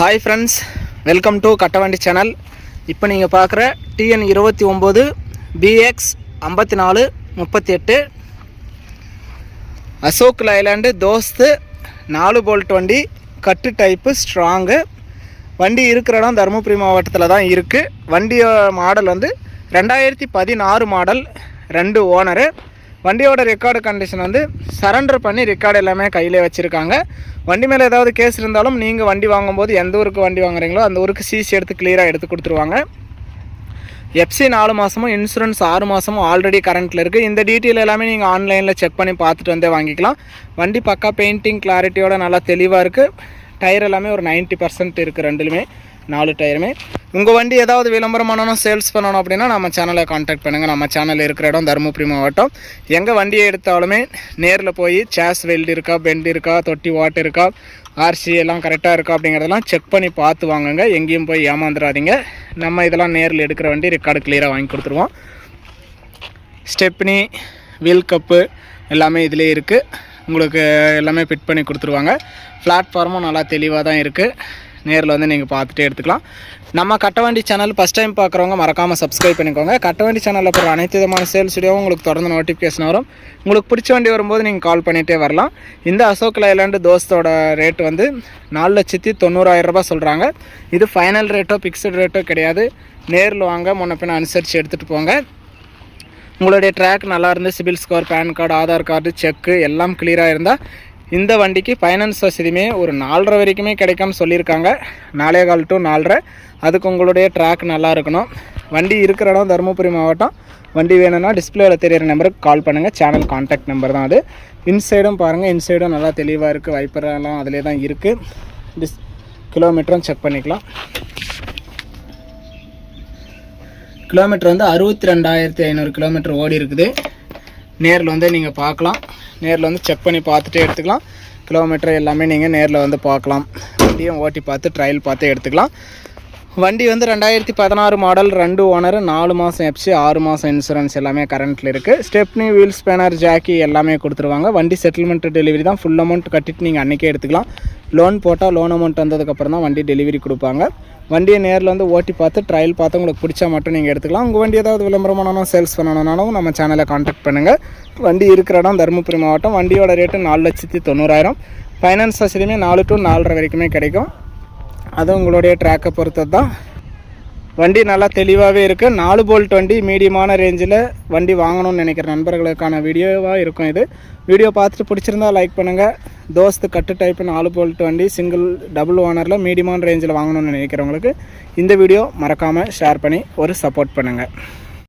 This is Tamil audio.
Hi friends welcome to Kattavandi channel இப்போ நீங்கள் பார்க்குற டிஎன் இருபத்தி ஒம்பது பிஎக்ஸ் ஐம்பத்தி நாலு முப்பத்தி எட்டு அசோக் லைலாண்டு தோஸ்து நாலு போல்ட் வண்டி கட்டு டைப்பு ஸ்ட்ராங்கு வண்டி இருக்கிற இடம் தருமபுரி மாவட்டத்தில் தான் இருக்குது வண்டியோட மாடல் வந்து ரெண்டாயிரத்தி பதினாறு மாடல் ரெண்டு ஓனரு வண்டியோட ரெக்கார்டு கண்டிஷன் வந்து சரண்டர் பண்ணி ரெக்கார்டு எல்லாமே கையிலே வச்சுருக்காங்க. வண்டி மேலே ஏதாவது கேஸ் இருந்தாலும் நீங்கள் வண்டி வாங்கும்போது எந்த ஊருக்கு வண்டி வாங்குறீங்களோ அந்த ஊருக்கு சிசி எடுத்து கிளியராக எடுத்து கொடுத்துருவாங்க. எஃப்சி நாலு மாதமும் இன்சூரன்ஸ் ஆறு மாதமும் ஆல்ரெடி கரண்ட்டில் இருக்குது இந்த டீட்டெயில் எல்லாமே நீங்கள் ஆன்லைனில் செக் பண்ணி பார்த்துட்டு வந்தே வாங்கிக்கலாம். வண்டி பக்கா பெயிண்டிங் கிளாரிட்டியோட நல்லா தெளிவாக இருக்குது டயர் எல்லாமே ஒரு 90% பர்சன்ட் இருக்குது ரெண்டுலுமே நாலு டயருமே. உங்கள் வண்டி ஏதாவது விளம்பரம் பண்ணணும் சேல்ஸ் பண்ணணும் அப்படின்னா நம்ம சேனலை காண்டாக்ட் பண்ணுங்கள் நம்ம சேனல் இருக்கிற இடம் தருமபுரி மாவட்டம். எங்கே வண்டியை எடுத்தாலுமே நேரில் போய் சேஸ் வெல்டு இருக்கா பெண்ட் இருக்கா தொட்டி வாட் இருக்கா ஆர்சி எல்லாம் கரெக்டாக இருக்கா அப்படிங்கிறதெல்லாம் செக் பண்ணி பார்த்து வாங்குங்க. எங்கேயும் போய் ஏமாந்துடாதீங்க. நம்ம இதெல்லாம் நேரில் எடுக்கிற வண்டி ரெக்கார்டு கிளியராக வாங்கி கொடுத்துருவோம். ஸ்டெப்னி வீல் கப்பு எல்லாமே இதிலே இருக்குது உங்களுக்கு எல்லாமே ஃபிட் பண்ணி கொடுத்துருவாங்க. பிளாட்ஃபார்மும் நல்லா தெளிவாக தான் இருக்குது நேரில் வந்து நீங்கள் பார்த்துட்டே எடுத்துக்கலாம். நம்ம கட்டவண்டி சேனல் ஃபஸ்ட் டைம் பார்க்குறவங்க மறக்காமல் சப்ஸ்கிரைப் பண்ணிக்கோங்க. கட்டவண்டி சேனலில் போகிற அனைத்து விதமான சேல்ஸ் வீடியோவும் உங்களுக்கு தொடர்ந்து நோட்டிஃபிகேஷன் வரும். உங்களுக்கு பிடிச்ச வண்டி வரும்போது நீங்கள் கால் பண்ணிகிட்டே வரலாம். இந்த அசோக் லைலாண்டு தோஸ்தோட ரேட் வந்து நாலு லட்சத்தி தொண்ணூறாயிரம் சொல்கிறாங்க இது ஃபைனல் ரேட்டோ ஃபிக்ஸ்டு ரேட்டோ கிடையாது. நேரில் வாங்க முன்ன பின்ன அனுசரித்து எடுத்துகிட்டு போங்க. உங்களுடைய ட்ராக் நல்லா இருந்து CIBIL score PAN card Aadhaar card cheque எல்லாம் கிளியராக இருந்தால் இந்த வண்டிக்கு ஃபைனான்ஸ் வசதியுமே ஒரு நாலரை வரைக்குமே கிடைக்காம சொல்லியிருக்காங்க. நாலே கால் டு நாலரை. அதுக்கு உங்களுடைய ட்ராக் நல்லா இருக்கணும். வண்டி இருக்கிற இடம் தருமபுரி மாவட்டம். வண்டி வேணும்னா டிஸ்பிளேவில் தெரியிற நம்பருக்கு கால் பண்ணுங்கள் சேனல் காண்டாக்ட் நம்பர் தான் அது. இன்சைடும் பாருங்கள் இன்சைடும் நல்லா தெளிவாக இருக்குது வைப்பரெல்லாம் அதிலே தான் இருக்குது டிஸ் கிலோமீட்டரும் செக் பண்ணிக்கலாம். கிலோமீட்டர் வந்து அறுபத்தி ரெண்டாயிரத்தி ஐநூறு கிலோமீட்டர் ஓடி இருக்குது. நேரில் வந்து நீங்கள் பார்க்கலாம். நேரில் வந்து செக் பண்ணி பார்த்துட்டே எடுத்துக்கலாம். கிலோமீட்டர் எல்லாமே நீங்கள் நேரில் வந்து பார்க்கலாம். வண்டியும் ஓட்டி பார்த்து ட்ரையல் பார்த்து எடுத்துக்கலாம். வண்டி வந்து ரெண்டாயிரத்தி பதினாறு மாடல் ரெண்டு ஓனர் நாலு மாதம் எப்சி ஆறு மாதம் இன்சூரன்ஸ் எல்லாமே கரண்ட்டில் இருக்குது ஸ்டெப்னி வீல் ஸ்பேனர் ஜாக்கி எல்லாமே கொடுத்துருவாங்க. வண்டி செட்டில்மெண்ட் டெலிவரி தான் ஃபுல் அமௌண்ட் கட்டிட்டு நீங்கள் அன்றைக்கே எடுத்துக்கலாம். லோன் போட்டால் லோன் அமௌண்ட் வந்ததுக்கப்புறம் தான் வண்டி டெலிவரி கொடுப்பாங்க. வண்டியை நேரில் வந்து ஓட்டி பார்த்து ட்ரையல் பார்த்து உங்களுக்கு பிடிச்சா மட்டும் நீங்கள் எடுத்துக்கலாம். உங்கள் வண்டி ஏதாவது விளம்பரம் பண்ணணும் சேல்ஸ் பண்ணணும்னாலும் நம்ம சேனலை காண்டாக்ட் பண்ணுங்கள் வண்டி இருக்கிற இடம் தருமபுரி மாவட்டம். வண்டியோட ரேட்டு நாலு லட்சத்தி தொண்ணூறாயிரம். ஃபைனான்ஸ் வசதியுமே நாலு டு நாலரை வரைக்குமே கிடைக்கும். அது உங்களுடைய ட்ராக்கை பொறுத்தது தான். வண்டி நல்லா தெளிவாகவே இருக்குது நாலு போல்ட் வண்டி மீடியமான ரேஞ்சில் வண்டி வாங்கணும்னு நினைக்கிற நண்பர்களுக்கான வீடியோவாக இருக்கும் இது. வீடியோ பார்த்துட்டு பிடிச்சிருந்தா லைக் பண்ணுங்கள் தோஸ்து கட்டு டைப்பு நாலு போல்ட் வண்டி சிங்கிள் டபுள் ஓனரில் மீடியமான ரேஞ்சில் வாங்கணும்னு நினைக்கிறவங்களுக்கு இந்த வீடியோ மறக்காமல் ஷேர் பண்ணி ஒரு சப்போர்ட் பண்ணுங்கள்